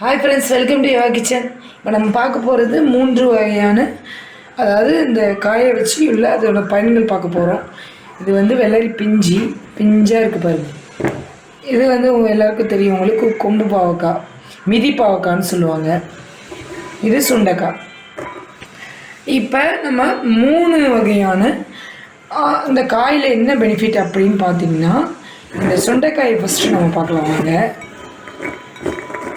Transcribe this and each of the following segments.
Hi friends welcome to Yoga kitchen இப்போ நம்ம பார்க்க போகிறது மூன்று வகையான அதாவது இந்த காய வச்சு உள்ள அதோட பயன்கள் பார்க்க போகிறோம் இது வந்து வெள்ளரி பிஞ்சி பிஞ்சாக இருக்குது பாருங்கள் இது வந்து எல்லாருக்கும் தெரியும் உங்களுக்கு கொம்பு பாவக்காய் மிதி பாவக்கான்னு சொல்லுவாங்க. இது சுண்டக்காய். இப்போ நம்ம மூணு வகையான இந்த காயில் என்ன பெனிஃபிட் அப்படின்னு பார்த்தீங்கன்னா இந்த சுண்டைக்காயை ஃபஸ்ட்டு நம்ம பார்க்கலாம் வாங்க.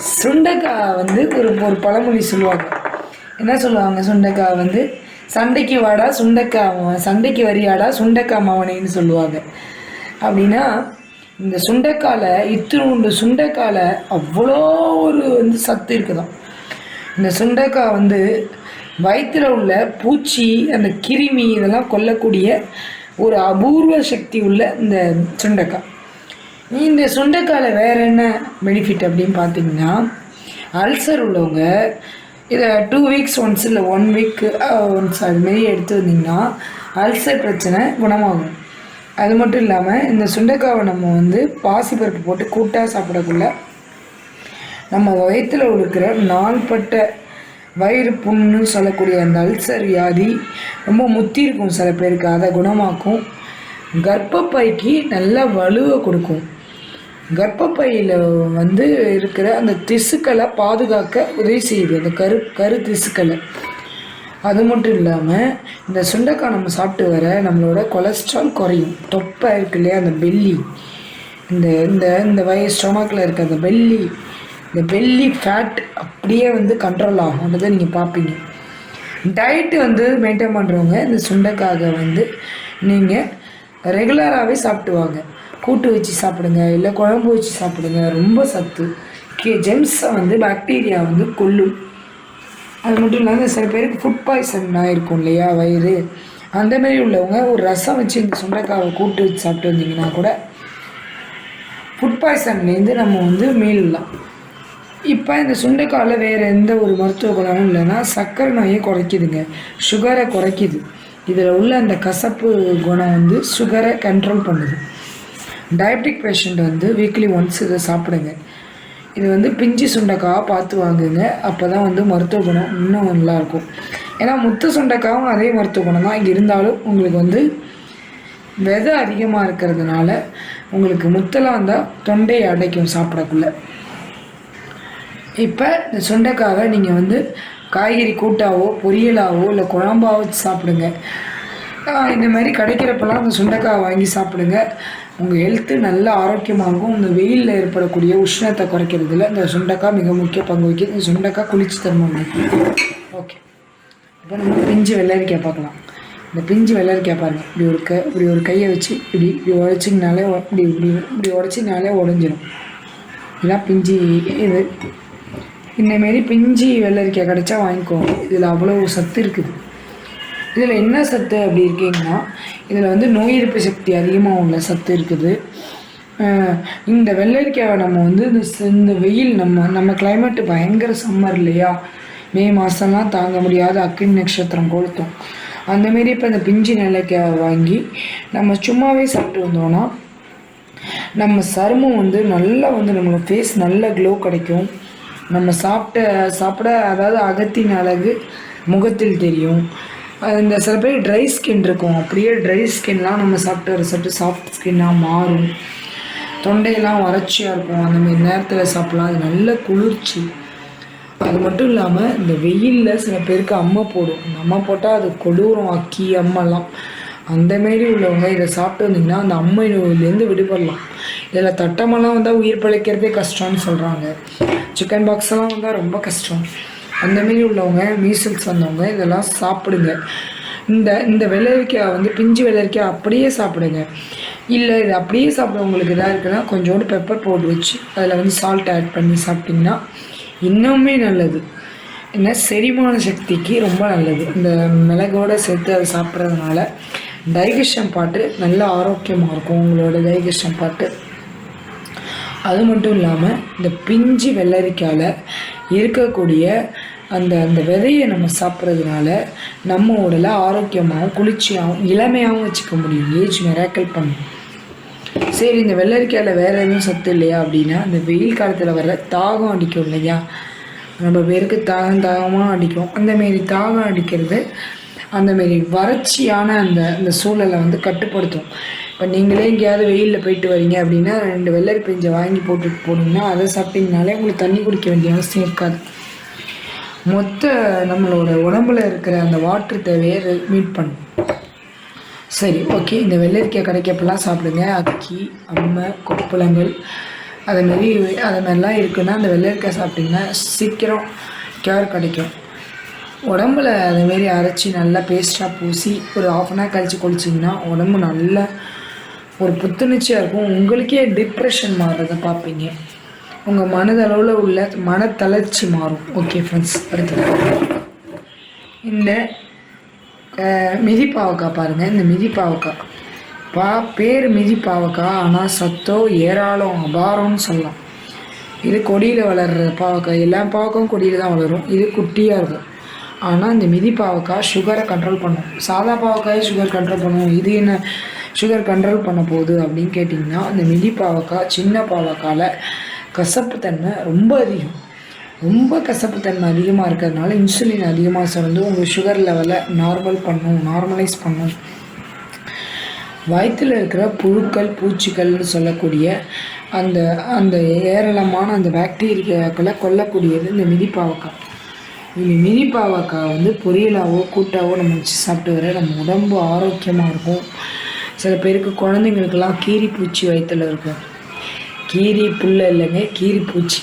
சுண்டைக்காய் வந்து ஒரு ஒரு பழமொழி சொல்லுவாங்க. என்ன சொல்லுவாங்க சுண்டைக்காய் வந்து? சண்டைக்கு வாடா சுண்டைக்காய் சண்டைக்கு வரியாடா சுண்டைக்காய் மாவனைன்னு சொல்லுவாங்க. அப்படின்னா இந்த சுண்டைக்கால இத்திருண்டு சுண்டைக்கால அவ்வளோ ஒரு வந்து சத்து இருக்குதாம் இந்த சுண்டைக்காய் வந்து வயிற்றில் உள்ள பூச்சி அந்த கிருமி இதெல்லாம் கொல்லக்கூடிய ஒரு அபூர்வ சக்தி உள்ள இந்த சுண்டைக்காய். இந்த சுண்டைக்காயில் வேறு என்ன பெனிஃபிட் அப்படின்னு பார்த்தீங்கன்னா அல்சர் உள்ளவங்க இதை டூ வீக்ஸ் ஒன்ஸ் இல்லை ஒன் வீக்கு ஒன்ஸ் அதுமாரி எடுத்து வந்தீங்கன்னா அல்சர் பிரச்சனை குணமாகும். அது மட்டும் இல்லாமல் இந்த சுண்டைக்காவை நம்ம வந்து பாசிப்பருப்பு போட்டு கூட்டாக சாப்பிடக்குள்ள நம்ம வயிற்றில் இருக்கிற நாள்பட்ட வயிறு புண்ணு சொல்லக்கூடிய அந்த அல்சர் வியாதி ரொம்ப முத்தி இருக்கும் சில பேருக்கு. அதை குணமாக்கும். கர்ப்பப்பைக்கு நல்ல வலுவை கொடுக்கும். கர்ப்பப்பையில் வந்து இருக்கிற அந்த திசுக்களை பாதுகாக்க உதவி செய்யுது. அந்த கரு கரு திசுக்களை. அது மட்டும் இல்லாமல் இந்த சுண்டைக்காய் நம்ம சாப்பிட்டு வர நம்மளோட கொலஸ்ட்ரால் குறையும். தொப்பை இருக்கு இல்லையா? அந்த பெல்லி இந்த இந்த இந்த வய ஸ்டொமக்கில் இருக்க அந்த பெல்லி இந்த பெல்லி ஃபேட் அப்படியே வந்து கண்ட்ரோல் ஆகும்ன்றதை நீங்கள் பார்ப்பீங்க. டயட்டு வந்து மெயின்டைன் பண்ணுறவங்க இந்த சுண்டைக்காக வந்து நீங்கள் ரெகுலராகவே சாப்பிட்டு வாங்க. கூட்டு வச்சு சாப்பிடுங்க இல்லை குழம்பு வச்சு சாப்பிடுங்க ரொம்ப சத்து. கே ஜெம்ஸை வந்து பாக்டீரியா வந்து கொல்லும். அது மட்டும் இல்லாமல் சில பேருக்கு ஃபுட் பாய்சன் இருக்கும் இல்லையா வயிறு. அந்த மாதிரி உள்ளவங்க ஒரு ரசம் வச்சு இந்த சுண்டைக்காவை கூட்டு வச்சு சாப்பிட்டு வந்தீங்கன்னா கூட ஃபுட் பாய்சன்லேருந்து நம்ம வந்து மீளலாம். இப்போ இந்த சுண்டைக்காயில் வேறு எந்த ஒரு மருத்துவ குணமும் இல்லைன்னா சர்க்கரை நோயை குறைக்குதுங்க. சுகரை குறைக்குது. இதில் உள்ள அந்த கசப்பு குணம் வந்து சுகரை கண்ட்ரோல் பண்ணுது. டயபெட்டிக் பேஷண்ட் வந்து வீக்லி ஒன்ஸ் இதை சாப்பிடுங்க. இது வந்து பிஞ்சு சுண்டைக்காய் பார்த்து வாங்குங்க. அப்போ தான் வந்து மருத்துவ குணம் இன்னும் நல்லாயிருக்கும். ஏன்னா முத்து சுண்டைக்காவும் அதே மருத்துவ குணம் தான். இருந்தாலும் உங்களுக்கு வந்து விதை அதிகமாக இருக்கிறதுனால உங்களுக்கு முத்தெல்லாம் வந்தால் தொண்டையை அடைக்கும் சாப்பிடக்குள்ள. இப்போ இந்த சுண்டைக்காவை நீங்கள் வந்து காய்கறி கூட்டாவோ பொரியலாவோ இல்லை குழம்பாவோ சாப்பிடுங்க. இந்த மாதிரி கிடைக்கிறப்பெல்லாம் அந்த சுண்டைக்காய் வாங்கி சாப்பிடுங்க. உங்கள் ஹெல்த்து நல்ல ஆரோக்கியமாகவும் இந்த வெயிலில் ஏற்படக்கூடிய உஷ்ணத்தை குறைக்கிறதுல இந்த சுண்டைக்காய் மிக முக்கிய பங்கு வகிக்குது. இந்த சுண்டைக்காய் குளிச்சு தரணும் ஓகே இப்போ நம்ம பிஞ்சு வெள்ளரிக்காய் பார்க்கலாம். இந்த பிஞ்சு வெள்ளரிக்காய் பாருங்கள் இப்படி ஒரு க இப்படி ஒரு கையை வச்சு இப்படி இப்படி உடச்சிங்கனாலே இப்படி இப்படி இப்படி உடச்சிங்கனாலே உடஞ்சிடும் இதெல்லாம் பிஞ்சு இது இந்தமாரி பிஞ்சு வெள்ளரிக்காய் கிடைச்சா வாங்கிக்கோங்க. இதில் அவ்வளோ சத்து இருக்குது. இதில் என்ன சத்து அப்படி இருக்கீங்கன்னா இதில் வந்து நோய் எதிர்ப்பு சக்தி அதிகமாக உள்ள சத்து இருக்குது. இந்த வெள்ளரிக்காவை நம்ம வந்து இந்த இந்த வெயில் நம்ம நம்ம கிளைமேட்டு பயங்கர சம்மர் இல்லையா? மே மாதம்லாம் தாங்க முடியாத அக்கினி நட்சத்திரம் கொளுத்தும். அந்தமாரி இப்போ இந்த பிஞ்சு நெல்லைக்காய் வாங்கி நம்ம சும்மாவே சாப்பிட்டு வந்தோம்னா நம்ம சருமம் வந்து நல்லா வந்து நம்மளோட ஃபேஸ் நல்ல க்ளோ கிடைக்கும். நம்ம சாப்பிட்ட சாப்பிட அதாவது அகத்தின் அழகு முகத்தில் தெரியும். இந்த சில பேர் ட்ரை ஸ்கின் இருக்கும். அப்படியே ட்ரை ஸ்கின்லாம் நம்ம சாப்பிட்டு வர சாப்பிட்டு சாஃப்ட் ஸ்கின்னாக மாறும். தொண்டையெல்லாம் வறட்சியாக இருக்கும். அந்த மாதிரி நேரத்தில் சாப்பிட்லாம். அது நல்ல குளிர்ச்சி. அது மட்டும் இல்லாமல் இந்த வெயிலில் சில பேருக்கு அம்மை போடும். அந்த அம்மை போட்டால் அது கொடூரம் அக்கி அம்மெல்லாம் அந்த மாரி உள்ளவங்க இதை சாப்பிட்டு வந்தீங்கன்னா அந்த அம்மை நோயிலேருந்து விடுபடலாம். இதில் தட்டமெல்லாம் வந்தால் உயிர் பிழைக்கிறதே கஷ்டம்னு சொல்கிறாங்க சிக்கன் பாக்ஸ் எல்லாம் வந்தால் ரொம்ப கஷ்டம். அந்த மாரி உள்ளவங்க மீசல்ஸ் வந்தவங்க இதெல்லாம் சாப்பிடுங்க. இந்த இந்த வெள்ளரிக்காய் வந்து பிஞ்சு வெள்ளரிக்காய் அப்படியே சாப்பிடுங்க. இல்லை இது அப்படியே சாப்பிட்றவங்களுக்கு இதாக இருக்குன்னா கொஞ்சோண்டு பெப்பர் போட்டு வச்சு அதில் வந்து சால்ட் ஆட் பண்ணி சாப்பிட்டிங்கன்னா இன்னுமே நல்லது. என்ன? செரிமான சக்திக்கு ரொம்ப நல்லது. இந்த மிளகோட சேர்த்து அதை சாப்பிட்றதுனால டைஜஷன் பாட்டு நல்ல ஆரோக்கியமாக இருக்கும் உங்களோட டைஜஷன் பாட்டு. அது மட்டும் இல்லாமல் இந்த பிஞ்சு வெள்ளரிக்காயில் இருக்கக்கூடிய அந்த அந்த விதையை நம்ம சாப்பிட்றதுனால நம்ம உடலை ஆரோக்கியமாகவும் குளிர்ச்சியாகவும் இளமையாகவும் வச்சுக்க முடியும். ஏஜ் மிராக்கல் பண்ணும் சரி இந்த வெள்ளரிக்காயில் வேறு எதுவும் சத்து இல்லையா அப்படின்னா இந்த வெயில் காலத்தில் வர தாகம் அடிக்கும் இல்லையா? நம்ம பேருக்கு தாகம் தாகமாக அடிக்கும். அந்தமாரி தாகம் அடிக்கிறது அந்தமாரி வறட்சியான அந்த அந்த சூழலை வந்து கட்டுப்படுத்தும். இப்போ நீங்களே எங்கேயாவது வெயிலில் போயிட்டு வரீங்க அப்படின்னா ரெண்டு வெள்ளரி பிஞ்சை வாங்கி போட்டுட்டு போனீங்கன்னா அதை சாப்பிட்டீங்கனாலே உங்களுக்கு தண்ணி குடிக்க வேண்டிய அவசியம் இருக்காது. மொத்த நம்மளோட உடம்புல இருக்கிற அந்த வாட்ரு தேவையை மீட் பண்ணும். சரி ஓகே இந்த வெள்ளரிக்காய் கிடைக்கப்பெல்லாம் சாப்பிடுங்க. அக்கி அம்மை கொப்புளங்கள் அதுமாரி அதுமாதிரிலாம் இருக்குன்னா அந்த வெள்ளரிக்காய் சாப்பிட்டிங்கன்னா சீக்கிரம் கேர் கிடைக்கும். உடம்புல அதுமாரி அரைச்சி நல்லா பேஸ்ட்டாக பூசி ஒரு ஆஃப் அன் ஹவர் கழித்து குளிச்சிங்கன்னா உடம்பு நல்லா ஒரு புத்துணர்ச்சியாக இருக்கும். உங்களுக்கே டிப்ரெஷன் மாறுறதை பார்ப்பீங்க. உங்கள் மனதளவில் உள்ள மனத்தளர்ச்சி மாறும். ஓகே ஃப்ரெண்ட்ஸ் அடுத்தது. இந்த மிதி பாவக்காய் பாருங்கள் இந்த மிதி பாவக்காய் பா பேர் மிதி பாவக்காய் ஆனால் சத்தோ ஏராளம் அபாரம்னு சொல்லலாம். இது கொடியில் வளர்கிற பாவக்காய் எல்லா பாவக்காயும் கொடியில் தான் வளரும். இது குட்டியாக இருக்கும். ஆனால் இந்த மிதி பாவக்காய் சுகரை கண்ட்ரோல் பண்ணும். சாதா பாவக்காயே சுகர் கண்ட்ரோல் பண்ணும். இது என்ன சுகர் கண்ட்ரோல் பண்ண போகுது அப்படின்னு கேட்டிங்கன்னா இந்த மிதி பாவக்காய் சின்ன பாவக்காயில் கசப்பு தன்மை ரொம்ப அதிகம். ரொம்ப கசப்பு தன்மை அதிகமாக இருக்கிறதுனால இன்சுலின் அதிகமாக சுரந்து உங்கள் சுகர் லெவலை நார்மல் பண்ணும் நார்மலைஸ் பண்ணும். வயிற்றில் இருக்கிற புழுக்கள் பூச்சிகள்னு சொல்லக்கூடிய அந்த அந்த ஏராளமான அந்த பாக்டீரியாக்களை கொல்லக்கூடியது இந்த மிதிப்பாவக்காய். இந்த மிதிப்பாவக்காய் வந்து பொரியலாவோ கூட்டாவோ நம்ம வச்சு சாப்பிட்டு வர நம்ம உடம்பு ஆரோக்கியமாக இருக்கும். சில பேருக்கு குழந்தைங்களுக்கெல்லாம் கீரி பூச்சி வயிற்றில் இருக்கும். கீரி புல்ல இல்லைங்க கீரி பூச்சி.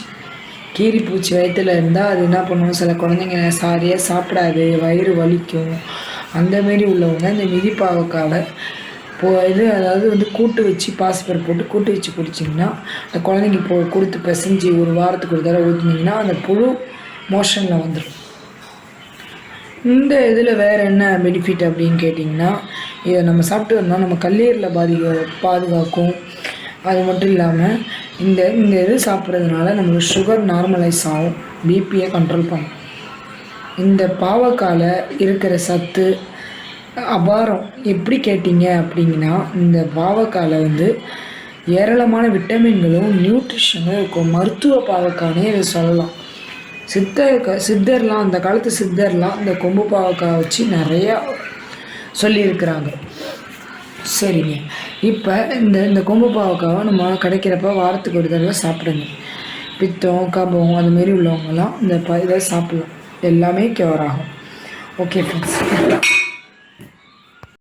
கீரி பூச்சி வயிற்றில் இருந்தால் அது என்ன பண்ணணும் சில குழந்தைங்க சாரியாக சாப்பிடாது வயிறு வலிக்கும். அந்தமாரி உள்ளவங்க இந்த மிதிப்பாவக்காவை போ இது அதாவது வந்து கூட்டு வச்சு பாசிப்பருப்பு போட்டு கூட்டு வச்சு குடிச்சிங்கன்னா அந்த குழந்தைங்க போ கொடுத்து பிசைஞ்சு ஒரு வாரத்துக்கு ஒரு தடவை ஊற்றுனீங்கன்னா அந்த புழு மோஷனில் வந்துடும் இந்த இதில் வேறு என்ன பெனிஃபிட் அப்படின்னு கேட்டிங்கன்னா இதை நம்ம சாப்பிட்டு வந்தோம் நம்ம கல்லீரலில் பாதிக்க பாதுகாக்கும். அது மட்டும் இல்லாமல் இந்த இந்த இது சாப்பிட்றதுனால நம்மளுக்கு சுகர் நார்மலைஸ் ஆகும். பிபியை கண்ட்ரோல் பண்ணும். இந்த பாவக்கால இருக்கிற சத்து அபாரம் எப்படி கேட்டிங்க அப்படிங்கன்னா இந்த பாவக்கால வந்து ஏராளமான விட்டமின்களும் நியூட்ரிஷனும் இருக்கும். மருத்துவ பாவக்கானே இதை சொல்லலாம். சித்த சித்தர்லாம் அந்த காலத்து சித்தர்லாம் இந்த கொம்பு பாவக்காய் வச்சு நிறையா சொல்லியிருக்கிறாங்க. சரிங்க. இப்போ இந்த இந்த கொம்பு பாவக்காவை நம்ம கிடைக்கிறப்ப வாரத்துக்கு ஒரு தடவை சாப்பிடுங்க. பித்தம் கபம் அதுமாரி உள்ளவங்கெல்லாம் இந்த ப இதை சாப்பிடலாம். எல்லாமே கியூர் ஆகும். Okay friends